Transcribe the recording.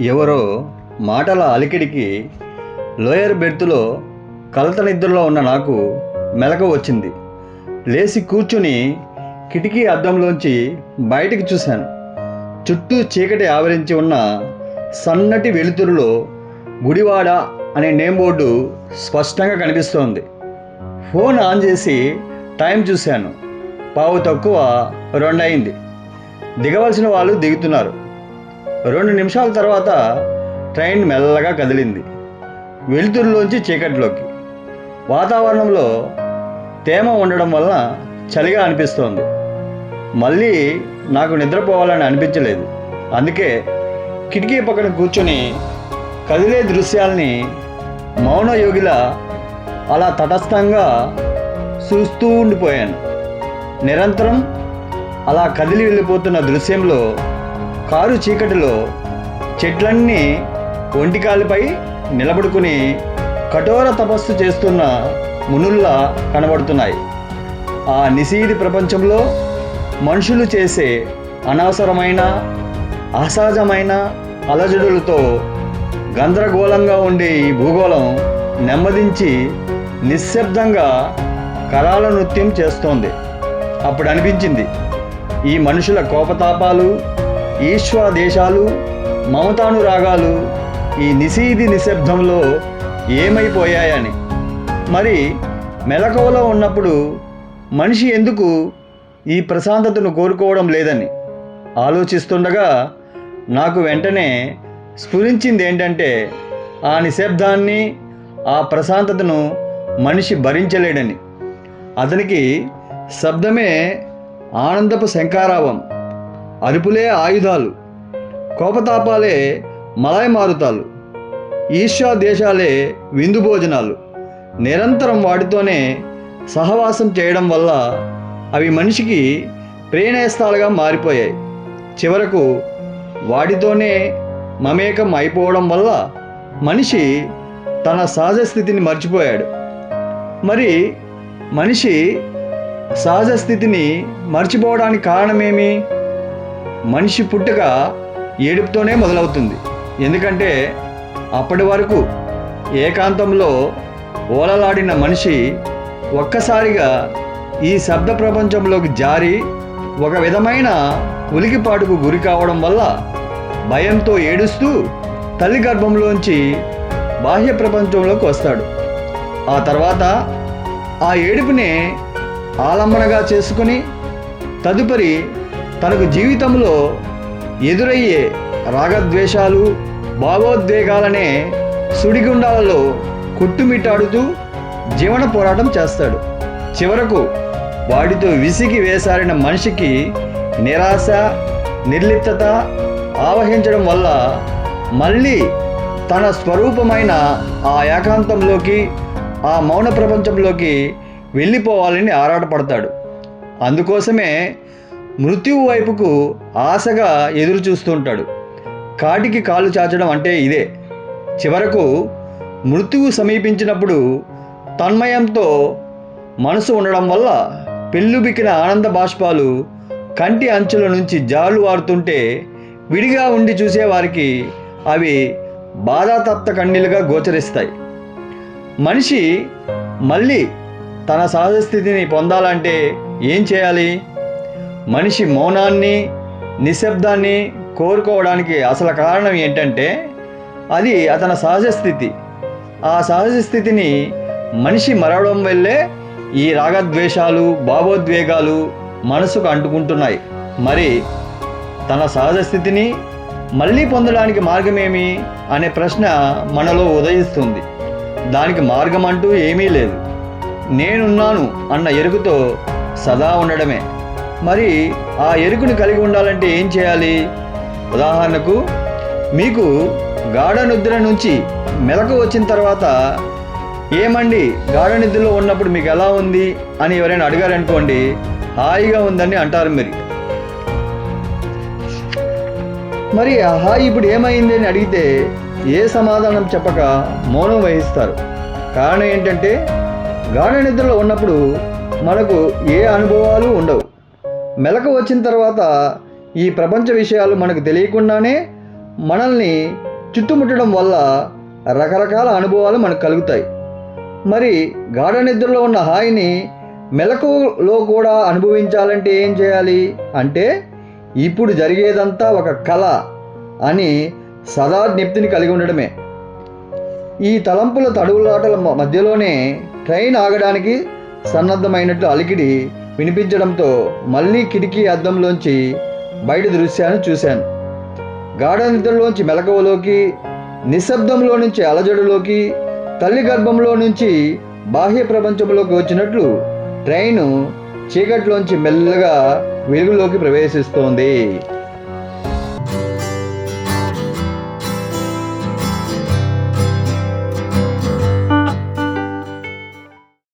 ఎవరో మాటల అలికిడికి లోయర్ బెర్త్లో కలత నిద్రలో ఉన్న నాకు మెలక వచ్చింది. లేచి కూర్చుని కిటికీ అద్దంలోంచి బయటికి చూశాను. చుట్టూ చీకటి ఆవరించి ఉన్న సన్నటి వెలుతురులో గుడివాడ అనే నేమ్ బోర్డు స్పష్టంగా కనిపిస్తోంది. ఫోన్ ఆన్ చేసి టైం చూశాను. పావు తక్కువ రెండు అయింది దిగవలసిన వాళ్ళు దిగుతున్నారు. రెండు నిమిషాల తర్వాత ట్రైన్ మెల్లగా కదిలింది. వెలుతురులోంచి చీకటిలోకి. వాతావరణంలో తేమ ఉండడం వలన చలిగా అనిపిస్తోంది. మళ్ళీ నాకు నిద్రపోవాలని అనిపించలేదు. అందుకే కిటికీ పక్కన కూర్చొని కదిలే దృశ్యాల్ని మౌనయోగిలా అలా తటస్థంగా చూస్తూ ఉండిపోయాను. నిరంతరం అలా కదిలి వెళ్ళిపోతున్న దృశ్యంలో కారు చీకటిలో చెట్లన్నీ ఒంటికాలిపై నిలబడుకుని కఠోర తపస్సు చేస్తున్న మునుల్లా కనబడుతున్నాయి. ఆ నిశీది ప్రపంచంలో మనుషులు చేసే అనవసరమైన అసహజమైన అలజడులతో గందరగోళంగా ఉండే ఈ భూగోళం నెమ్మదించి నిశ్శబ్దంగా కరాల నృత్యం చేస్తోంది. అప్పుడు అనిపించింది ఈ మనుషుల కోపతాపాలు ఈశ్వర దేశాలు మమతానురాగాలు ఈ నిశీది నిశ్శబ్దంలో ఏమైపోయాయని. మరి మెలకువలో ఉన్నప్పుడు మనిషి ఎందుకు ఈ ప్రశాంతతను కోరుకోవడం లేదని ఆలోచిస్తుండగా నాకు వెంటనే స్ఫురించింది ఏంటంటే ఆ నిశ్శబ్దాన్ని ఆ ప్రశాంతతను మనిషి భరించలేడని. అతనికి శబ్దమే ఆనందపు శంకారావం అరుపులే ఆయుధాలు కోపతాపాలే మలాయ్ మారుతాలు ఈర్ష్యా దేశాలే విందు భోజనాలు. నిరంతరం వాటితోనే సహవాసం చేయడం వల్ల అవి మనిషికి ప్రేణేస్తాలుగా మారిపోయాయి. చివరకు వాటితోనే మమేకం అయిపోవడం వల్ల మనిషి తన సహజ స్థితిని మర్చిపోయాడు. మరి మనిషి సహజ స్థితిని మర్చిపోవడానికి కారణమేమి? మనిషి పుట్టుక ఏడుపుతోనే మొదలవుతుంది. ఎందుకంటే అప్పటి వరకు ఏకాంతంలో ఓలలాడిన మనిషి ఒక్కసారిగా ఈ శబ్ద ప్రపంచంలోకి జారి ఒక విధమైన ఉలికిపాటుకు గురి కావడం వల్ల భయంతో ఏడుస్తూ తల్లి గర్భంలోంచి బాహ్య ప్రపంచంలోకి వస్తాడు. ఆ తర్వాత ఆ ఏడుపునే ఆలంబనగా చేసుకుని తదుపరి తనకు జీవితంలో ఎదురయ్యే రాగద్వేషాలు భావోద్వేగాలనే సుడిగుండాలలో కొట్టుమిట్టాడుతూ జీవన పోరాటం చేస్తాడు. చివరకు వాటితో విసిగి వేసారిన మనిషికి నిరాశ నిర్లిప్తత ఆవహించడం వల్ల మళ్ళీ తన స్వరూపమైన ఆ ఏకాంతంలోకి ఆ మౌన ప్రపంచంలోకి వెళ్ళిపోవాలని ఆరాటపడతాడు. అందుకోసమే మృత్యువు వైపుకు ఆశగా ఎదురు చూస్తుంటాడు కాటికి కాలు చాచడం అంటే ఇదే. చివరకు మృత్యువు సమీపించినప్పుడు తన్మయంతో మనసు ఉండడం వల్ల పెళ్ళుబిక్కిన ఆనంద బాష్పాలు కంటి అంచుల నుంచి జాలువారుతుంటే విడిగా ఉండి చూసేవారికి అవి బాధాతప్త కన్నీలుగా గోచరిస్తాయి. మనిషి మళ్ళీ తన సహజ స్థితిని పొందాలంటే ఏం చేయాలి? మనిషి మౌనాన్ని నిశ్శబ్దాన్ని కోరుకోవడానికి అసలు కారణం ఏంటంటే అది అతని సహజ స్థితి. ఆ సహజ స్థితిని మనిషి మరవడం వల్లే ఈ రాగద్వేషాలు భావోద్వేగాలు మనసుకు అంటుకుంటున్నాయి. మరి తన సహజ స్థితిని మళ్ళీ పొందడానికి మార్గమేమి అనే ప్రశ్న మనలో ఉదయిస్తుంది. దానికి మార్గం అంటూ ఏమీ లేదు. నేనున్నాను అన్న ఎరుకుతో సదా ఉండడమే. మరి ఆ ఎరుకుని కలిగి ఉండాలంటే ఏం చేయాలి? ఉదాహరణకు మీకు గాఢ నిద్ర నుంచి మెలకు వచ్చిన తర్వాత ఏమండి? గాఢ నిద్రలో ఉన్నప్పుడు మీకు ఎలా ఉంది? అని ఎవరైనా అడిగారనుకోండి హాయిగా ఉందని అంటారు మీరు. మరి ఆ హాయి ఇప్పుడు ఏమైంది అని అడిగితే ఏ సమాధానం చెప్పక మౌనం వహిస్తారు. కారణం ఏంటంటే గాఢ నిద్రలో ఉన్నప్పుడు మనకు ఏ అనుభవాలు ఉండవు. మెలకు వచ్చిన తర్వాత ఈ ప్రపంచ విషయాలు మనకు తెలియకుండానే మనల్ని చుట్టుముట్టడం వల్ల రకరకాల అనుభవాలు మనకు కలుగుతాయి. మరి గాఢ నిద్రలో ఉన్న హాయిని మెలకులో కూడా అనుభవించాలంటే ఏం చేయాలి? అంటే ఇప్పుడు జరిగేదంతా ఒక కళ అని సదా జ్ఞప్తిని కలిగి ఉండడమే. ఈ తలంపుల తడువులాటల మ- మధ్యలోనే ట్రైన్ ఆగడానికి సన్నద్ధమైనట్లు అలికిడి వినిపించడంతో మళ్ళీ కిటికీ అద్దంలోంచి బయట దృశ్యాన్ని చూశాను. గాఢ నిద్రలోంచి మెలకువలోకి నిశ్శబ్దంలో నుంచి అలజడులోకి తల్లి గర్భంలో నుంచి బాహ్య ప్రపంచంలోకి వచ్చినట్లు ట్రైను చీకట్లోంచి మెల్లగా వెలుగులోకి ప్రవేశిస్తోంది.